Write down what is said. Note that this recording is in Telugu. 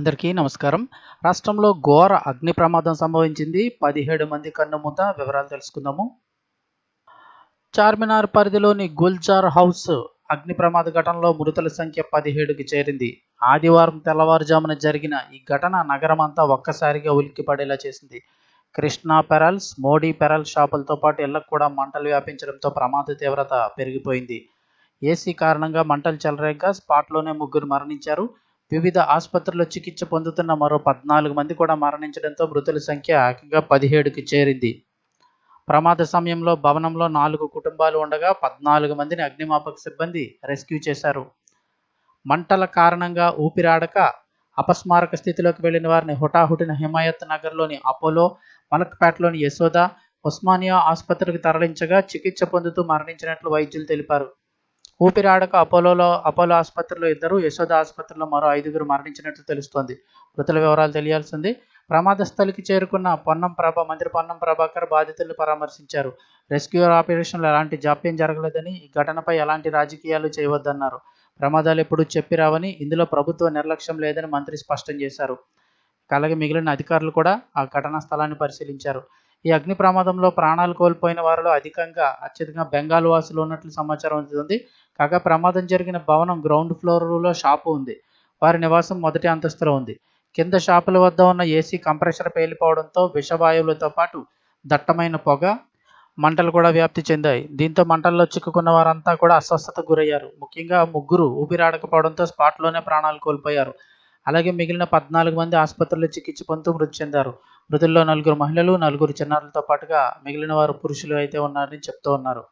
అందరికీ నమస్కారం. రాష్ట్రంలో ఘోర అగ్ని ప్రమాదం సంభవించింది. పదిహేడు మంది కన్నుమూత వివరాలు తెలుసుకుందాము. చార్మినార్ పరిధిలోని గుల్జార్ హౌస్ అగ్ని ప్రమాద ఘటనలో మృతుల సంఖ్య పదిహేడుకి చేరింది. ఆదివారం తెల్లవారుజామున జరిగిన ఈ ఘటన నగరం అంతా ఒక్కసారిగా ఉలిక్కిపడేలా చేసింది. కృష్ణా పెరల్స్ మోడీ పెరల్ షాపులతో పాటు ఇళ్ళకు కూడా మంటలు వ్యాపించడంతో ప్రమాద తీవ్రత పెరిగిపోయింది. ఏసీ కారణంగా మంటలు చెలరేగ్గా స్పాట్లోనే ముగ్గురు మరణించారు. వివిధ ఆసుపత్రుల్లో చికిత్స పొందుతున్న మరో పద్నాలుగు మంది కూడా మరణించడంతో మృతుల సంఖ్య ఏకంగా పదిహేడుకి చేరింది. ప్రమాద సమయంలో భవనంలో నాలుగు కుటుంబాలు ఉండగా పద్నాలుగు మందిని అగ్నిమాపక సిబ్బంది రెస్క్యూ చేశారు. మంటల కారణంగా ఊపిరాడక అపస్మారక స్థితిలోకి వెళ్ళిన వారిని హుటాహుటిన హిమాయత్ నగర్లోని అపోలో మలక్పేటలోని యశోద ఉస్మానియా ఆసుపత్రికి తరలించగా చికిత్స పొందుతూ మరణించినట్లు వైద్యులు తెలిపారు. ఊపిరాడక అపోలోలో అపోలో ఆసుపత్రిలో ఇద్దరు యశోద ఆసుపత్రిలో మరో ఐదుగురు మరణించినట్లు తెలుస్తోంది. మృతుల వివరాలు తెలియాల్సింది. ప్రమాద స్థలికి చేరుకున్న పొన్నం ప్రభ మంత్రి పొన్నం ప్రభాకర్ బాధితులను పరామర్శించారు. రెస్క్యూ ఆపరేషన్లో ఎలాంటి జాప్యం జరగలేదని ఈ ఘటనపై ఎలాంటి రాజకీయాలు చేయవద్దన్నారు. ప్రమాదాలు ఎప్పుడూ చెప్పిరావని ఇందులో ప్రభుత్వ నిర్లక్ష్యం లేదని మంత్రి స్పష్టం చేశారు. అలాగే మిగిలిన అధికారులు కూడా ఆ ఘటనా స్థలాన్ని పరిశీలించారు. ఈ అగ్ని ప్రమాదంలో ప్రాణాలు కోల్పోయిన వారిలో అధికంగా అత్యధికంగా బెంగాల్ వాసులు ఉన్నట్లు సమాచారం అందుతుంది. కాగా ప్రమాదం జరిగిన భవనం గ్రౌండ్ ఫ్లోర్లో షాపు ఉంది. వారి నివాసం మొదటి అంతస్తులో ఉంది. కింద షాపుల వద్ద ఉన్న ఏసీ కంప్రెషర్ పేలిపోవడంతో విషవాయువులతో పాటు దట్టమైన పొగ మంటలు కూడా వ్యాప్తి చెందాయి. దీంతో మంటల్లో చిక్కుకున్న వారంతా కూడా అస్వస్థతకు గురయ్యారు. ముఖ్యంగా ముగ్గురు ఊపిరాడకపోవడంతో స్పాట్లోనే ప్రాణాలు కోల్పోయారు. అలాగే మిగిలిన పద్నాలుగు మంది ఆసుపత్రిలో చికిత్స పొందుతూ మృతి చెందారు. మృతుల్లో నలుగురు మహిళలు నలుగురు చిన్నారులతో పాటుగా మిగిలిన వారు పురుషులు అయితే ఉన్నారని చెప్తూ ఉన్నారు.